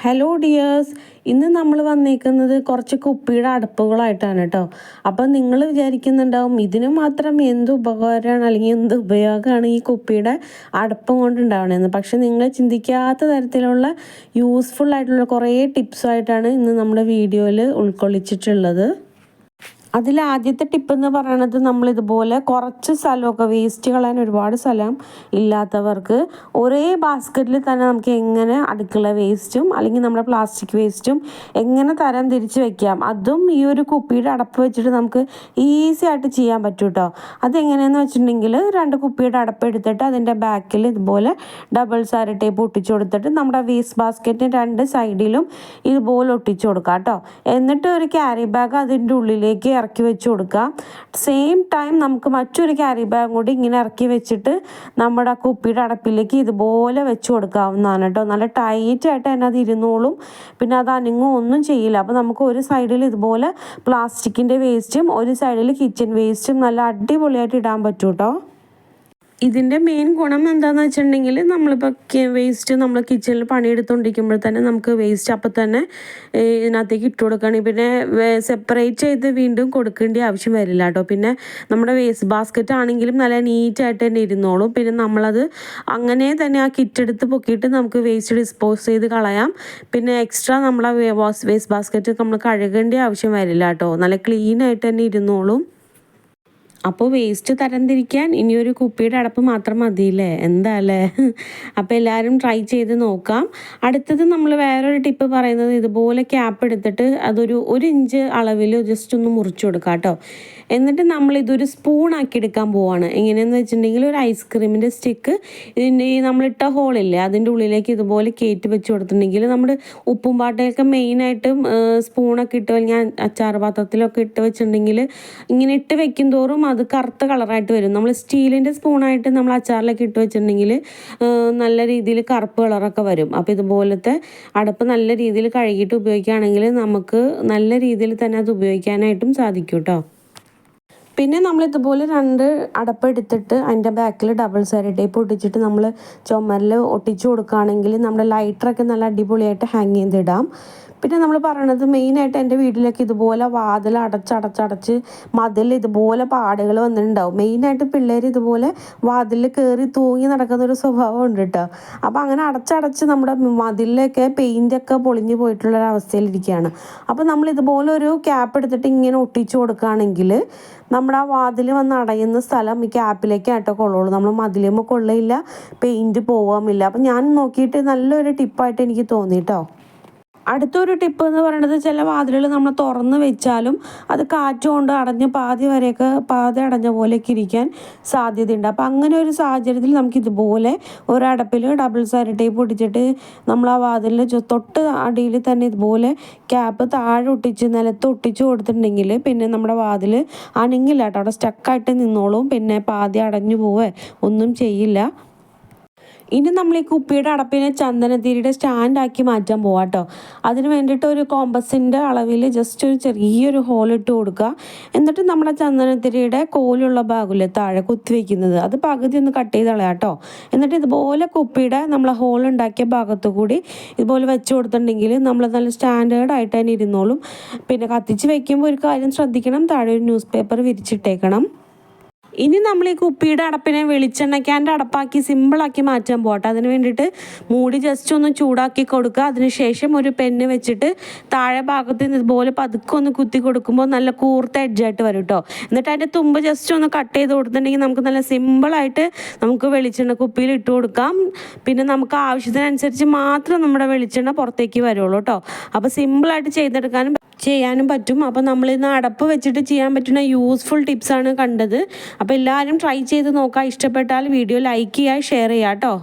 Hello dears ഇന്ന് നമ്മൾ വന്നേക്കുന്നത് കുറച്ച് കുപ്പിയുടെ അടുപ്പുകളായിട്ടാണ് കേട്ടോ അപ്പം നിങ്ങൾ വിചാരിക്കുന്നുണ്ടാവും ഇതിന് മാത്രം എന്ത് ഉപകാരമാണ് അല്ലെങ്കിൽ എന്ത് ഉപയോഗമാണ് ഈ കുപ്പിയുടെ അടുപ്പം കൊണ്ടുണ്ടാവണമെന്ന് പക്ഷെ നിങ്ങൾ ചിന്തിക്കാത്ത തരത്തിലുള്ള യൂസ്ഫുൾ ആയിട്ടുള്ള കുറേ ടിപ്സുമായിട്ടാണ് ഇന്ന് നമ്മുടെ വീഡിയോയിൽ ഉൾക്കൊള്ളിച്ചിട്ടുള്ളത്. അതിൽ ആദ്യത്തെ ടിപ്പ് എന്ന് പറയുന്നത് നമ്മൾ ഇതുപോലെ കുറച്ച് സ്ഥലമൊക്കെ വേസ്റ്റ് കളയാൻ ഒരുപാട് സ്ഥലം ഇല്ലാത്തവർക്ക് ഒരേ ബാസ്ക്കറ്റിൽ തന്നെ നമുക്ക് എങ്ങനെ അടുക്കള വേസ്റ്റും അല്ലെങ്കിൽ നമ്മുടെ പ്ലാസ്റ്റിക് വേസ്റ്റും എങ്ങനെ തരം തിരിച്ച് വെക്കാം. അതും ഈ ഒരു കുപ്പിയുടെ അടപ്പ് വെച്ചിട്ട് നമുക്ക് ഈസി ആയിട്ട് ചെയ്യാൻ പറ്റും കേട്ടോ അതെങ്ങനെയെന്ന് വെച്ചിട്ടുണ്ടെങ്കിൽ രണ്ട് കുപ്പിയുടെ അടപ്പ് എടുത്തിട്ട് അതിന്റെ ബാക്കിൽ ഇതുപോലെ ഡബിൾ സാര ടേപ്പ് ഒട്ടിച്ചു കൊടുത്തിട്ട് നമ്മുടെ വേസ്റ്റ് ബാസ്ക്കറ്റിന്റെ രണ്ട് സൈഡിലും ഇതുപോലെ ഒട്ടിച്ചു കൊടുക്കാം കേട്ടോ എന്നിട്ട് ഒരു ക്യാരി ബാഗ് അതിന്റെ ഉള്ളിലേക്ക് ഇറക്കി വെച്ച് കൊടുക്കുക. സെയിം ടൈം നമുക്ക് മറ്റൊരു ക്യാരി ബാഗും കൂടി ഇങ്ങനെ ഇറക്കി വെച്ചിട്ട് നമ്മുടെ കുപ്പിയുടെ അടപ്പിലേക്ക് ഇതുപോലെ വെച്ച് കൊടുക്കാവുന്നതാണ് കേട്ടോ. നല്ല ടൈറ്റ് ആയിട്ട് തന്നെ അത് ഇരുന്നോളും. പിന്നെ അത് അനങ്ങും ഒന്നും ചെയ്യില്ല. അപ്പോൾ നമുക്ക് ഒരു സൈഡിൽ ഇതുപോലെ പ്ലാസ്റ്റിക്കിന്റെ വേസ്റ്റും ഒരു സൈഡിൽ കിച്ചൺ വേസ്റ്റും നല്ല അടിപൊളിയായിട്ട് ഇടാൻ പറ്റും കേട്ടോ. ഇതിന്റെ മെയിൻ ഗുണം എന്താണെന്ന് വെച്ചിട്ടുണ്ടെങ്കിൽ നമ്മളിപ്പോൾ വേസ്റ്റ് നമ്മൾ കിച്ചണിൽ പണിയെടുത്തുകൊണ്ടിരിക്കുമ്പോൾ തന്നെ നമുക്ക് വേസ്റ്റ് അപ്പം തന്നെ ഇതിനകത്തേക്ക് ഇട്ട് കൊടുക്കുകയാണെങ്കിൽ പിന്നെ സെപ്പറേറ്റ് ചെയ്ത് വീണ്ടും കൊടുക്കേണ്ട ആവശ്യം വരില്ല കേട്ടോ. പിന്നെ നമ്മുടെ വേസ്റ്റ് ബാസ്ക്കറ്റ് ആണെങ്കിലും നല്ല നീറ്റായിട്ട് തന്നെ ഇരുന്നോളും. പിന്നെ നമ്മളത് അങ്ങനെ തന്നെ ആ കിറ്റ് എടുത്ത് പൊക്കിയിട്ട് നമുക്ക് വേസ്റ്റ് ഡിസ്പോസ് ചെയ്ത് കളയാം. പിന്നെ എക്സ്ട്രാ നമ്മളെ വേസ്റ്റ് ബാസ്ക്കറ്റ് നമ്മൾ കഴുകേണ്ട ആവശ്യം വരില്ല കേട്ടോ. നല്ല ക്ലീൻ ആയിട്ട് തന്നെ ഇരുന്നോളും. അപ്പോൾ വേസ്റ്റ് തരംതിരിക്കാൻ ഇനിയൊരു കുപ്പിയുടെ അടപ്പ് മാത്രം മതിയില്ലേ? എന്താ അല്ലേ അപ്പോൾ എല്ലാവരും ട്രൈ ചെയ്ത് നോക്കാം. അടുത്തത് നമ്മൾ വേറൊരു ടിപ്പ് പറയുന്നത് ഇതുപോലെ ക്യാപ്പ് എടുത്തിട്ട് അതൊരു ഒരു ഇഞ്ച് അളവിൽ ജസ്റ്റ് ഒന്ന് മുറിച്ചു കൊടുക്കാം കേട്ടോ എന്നിട്ട് നമ്മൾ ഇതൊരു സ്പൂൺ ആക്കി എടുക്കാൻ പോവാണ്. എങ്ങനെയെന്ന് വെച്ചിട്ടുണ്ടെങ്കിൽ ഒരു ഐസ്ക്രീമിന്റെ സ്റ്റിക്ക് ഇതിന്റെ ഈ നമ്മളിട്ട ഹോളില്ലേ അതിന്റെ ഉള്ളിലേക്ക് ഇതുപോലെ കയറ്റി വെച്ച് കൊടുത്തിട്ടുണ്ടെങ്കിൽ നമ്മുടെ ഉപ്പും പാട്ടയൊക്കെ മെയിനായിട്ടും സ്പൂണൊക്കെ ഇട്ട് ഞാൻ അച്ചാർ പാത്രത്തിലൊക്കെ ഇട്ട് വെച്ചിട്ടുണ്ടെങ്കിൽ ഇങ്ങനെ ഇട്ട് വെക്കും തോറും അത് കറുത്ത കളറായിട്ട് വരും. നമ്മൾ സ്റ്റീലിന്റെ സ്പൂണായിട്ട് നമ്മൾ അച്ചാറിലൊക്കെ ഇട്ട് വെച്ചിട്ടുണ്ടെങ്കിൽ നല്ല രീതിയിൽ കറുപ്പ് കളറൊക്കെ വരും. അപ്പോൾ ഇതുപോലത്തെ അടപ്പ് നല്ല രീതിയിൽ കഴുകിയിട്ട് ഉപയോഗിക്കുകയാണെങ്കിൽ നമുക്ക് നല്ല രീതിയിൽ തന്നെ അത് ഉപയോഗിക്കാനായിട്ടും സാധിക്കും കേട്ടോ പിന്നെ നമ്മൾ ഇതുപോലെ രണ്ട് അടപ്പ് എടുത്തിട്ട് അതിന്റെ ബാക്കിൽ ഡബിൾ സൈഡ് ടേപ്പ് ഒട്ടിച്ചിട്ട് നമ്മൾ ചുമരിൽ ഒട്ടിച്ചു കൊടുക്കുകയാണെങ്കിൽ നമ്മുടെ ലൈറ്ററൊക്കെ നല്ല അടിപൊളിയായിട്ട് ഹാങ് ചെയ്തിടാം. പിന്നെ നമ്മൾ പറയണത് മെയിനായിട്ട് എന്റെ വീട്ടിലൊക്കെ ഇതുപോലെ വാതിൽ അടച്ചടച്ചടച്ച് മതിൽ ഇതുപോലെ പാടുകൾ വന്നിട്ടുണ്ടാവും. മെയിനായിട്ട് പിള്ളേർ ഇതുപോലെ വാതിലിൽ കയറി തൂങ്ങി നടക്കുന്ന ഒരു സ്വഭാവം ഉണ്ട് കേട്ടോ അപ്പോൾ അങ്ങനെ അടച്ചടച്ച് നമ്മുടെ മതിലൊക്കെ പെയിന്റൊക്കെ പൊളിഞ്ഞു പോയിട്ടുള്ള ഒരു അവസ്ഥയിലിരിക്കുകയാണ്. അപ്പോൾ നമ്മൾ ഇതുപോലെ ഒരു ക്യാപ്പ് എടുത്തിട്ട് ഇങ്ങനെ ഒട്ടിച്ചു കൊടുക്കുകയാണെങ്കിൽ നമ്മുടെ ആ വാതിൽ വന്ന് അടയുന്ന സ്ഥലം ഈ ക്യാപ്പിലേക്ക് ആട്ടോ കൊള്ളുള്ളൂ നമ്മൾ മതിലുമ്പോൾ കൊള്ളയില്ല പെയിന്റ് പോവാമില്ല. അപ്പം ഞാൻ നോക്കിയിട്ട് നല്ലൊരു ടിപ്പായിട്ട് എനിക്ക് തോന്നി കേട്ടോ അടുത്തൊരു ടിപ്പ് എന്ന് പറയുന്നത് ചില വാതിലുകൾ നമ്മൾ തുറന്ന് വെച്ചാലും അത് കാറ്റ് കൊണ്ട് അടഞ്ഞ് പാതി വരെയൊക്കെ പാതി അടഞ്ഞ പോലെയൊക്കെ ഇരിക്കാൻ സാധ്യതയുണ്ട്. അപ്പോൾ അങ്ങനെ ഒരു സാഹചര്യത്തിൽ നമുക്ക് ഇതുപോലെ ഒരു അടപ്പിൽ ഡബിൾ സൈഡ് ടേപ്പ് ഒട്ടിച്ചിട്ട് നമ്മൾ ആ വാതിലിൽ തൊട്ട് അടിയിൽ തന്നെ ഇതുപോലെ ക്യാപ്പ് താഴെ ഒട്ടിച്ച് നിലത്ത് ഒട്ടിച്ച് കൊടുത്തിട്ടുണ്ടെങ്കിൽ പിന്നെ നമ്മുടെ വാതിൽ അനങ്ങില്ല കേട്ടോ. അവിടെ സ്റ്റക്കായിട്ട് നിന്നോളും. പിന്നെ പാതി അടഞ്ഞു പോവേ ഒന്നും ചെയ്യില്ല. ഇനി നമ്മൾ ഈ കുപ്പിയുടെ അടപ്പിനെ ചന്ദനത്തിരിയുടെ സ്റ്റാൻഡാക്കി മാറ്റാൻ പോവാം കേട്ടോ അതിന് വേണ്ടിയിട്ട് ഒരു കോമ്പസിന്റെ അളവിൽ ജസ്റ്റ് ഒരു ചെറിയൊരു ഹോൾ ഇട്ട് കൊടുക്കുക. എന്നിട്ട് നമ്മുടെ ചന്ദനത്തിരിയുടെ കോലുള്ള ഭാഗമില്ലേ താഴെ കുത്തി കുത്തിവെക്കുന്നത് അത് പകുതി ഒന്ന് കട്ട് ചെയ്ത് കളയാം കേട്ടോ എന്നിട്ട് ഇതുപോലെ കുപ്പിയുടെ നമ്മളെ ഹോൾ ഉണ്ടാക്കിയ ഭാഗത്തു കൂടി ഇതുപോലെ വെച്ച് കൊടുത്തിട്ടുണ്ടെങ്കിൽ നമ്മൾ നല്ല സ്റ്റാൻഡേർഡ് ആയിട്ട് തന്നെ ഇരുന്നോളും. പിന്നെ കത്തിച്ച് വയ്ക്കുമ്പോൾ ഒരു കാര്യം ശ്രദ്ധിക്കണം. താഴെ ഒരു ന്യൂസ് പേപ്പർ വിരിച്ചിട്ടേക്കണം. ഇനി നമ്മൾ ഈ കുപ്പിയുടെ അടപ്പിനെ വെളിച്ചെണ്ണയ്ക്കാന്റെ അടപ്പാക്കി സിമ്പിളാക്കി മാറ്റാൻ പോട്ടെ അതിന് വേണ്ടിയിട്ട് മൂടി ജസ്റ്റ് ഒന്ന് ചൂടാക്കി കൊടുക്കുക. അതിനുശേഷം ഒരു പെന്ന് വെച്ചിട്ട് താഴെ ഭാഗത്ത് ഇതുപോലെ പതുക്കെ ഒന്ന് കുത്തി കൊടുക്കുമ്പോൾ നല്ല കൂർത്ത എഡ്ജായിട്ട് വരും കേട്ടോ എന്നിട്ട് അതിന്റെ തുമ്പ് ജസ്റ്റ് ഒന്ന് കട്ട് ചെയ്ത് കൊടുത്തിട്ടുണ്ടെങ്കിൽ നമുക്ക് നല്ല സിമ്പിളായിട്ട് നമുക്ക് വെളിച്ചെണ്ണ കുപ്പിയിൽ ഇട്ട് കൊടുക്കാം. പിന്നെ നമുക്ക് ആവശ്യത്തിനനുസരിച്ച് മാത്രം നമ്മുടെ വെളിച്ചെണ്ണ പുറത്തേക്ക് വരുള്ളൂ കേട്ടോ അപ്പോൾ സിമ്പിളായിട്ട് ചെയ്തെടുക്കാനും ചെയ്യാനും പറ്റും. അപ്പോൾ നമ്മൾ ഇന്ന് അടപ്പ് വെച്ചിട്ട് ചെയ്യാൻ പറ്റുന്ന യൂസ്ഫുൾ ടിപ്സാണ് കണ്ടത്. അപ്പോൾ എല്ലാവരും ട്രൈ ചെയ്ത് നോക്കുക ഇഷ്ടപ്പെട്ടാൽ വീഡിയോ ലൈക്ക് ചെയ്യുക ഷെയർ ചെയ്യുക കേട്ടോ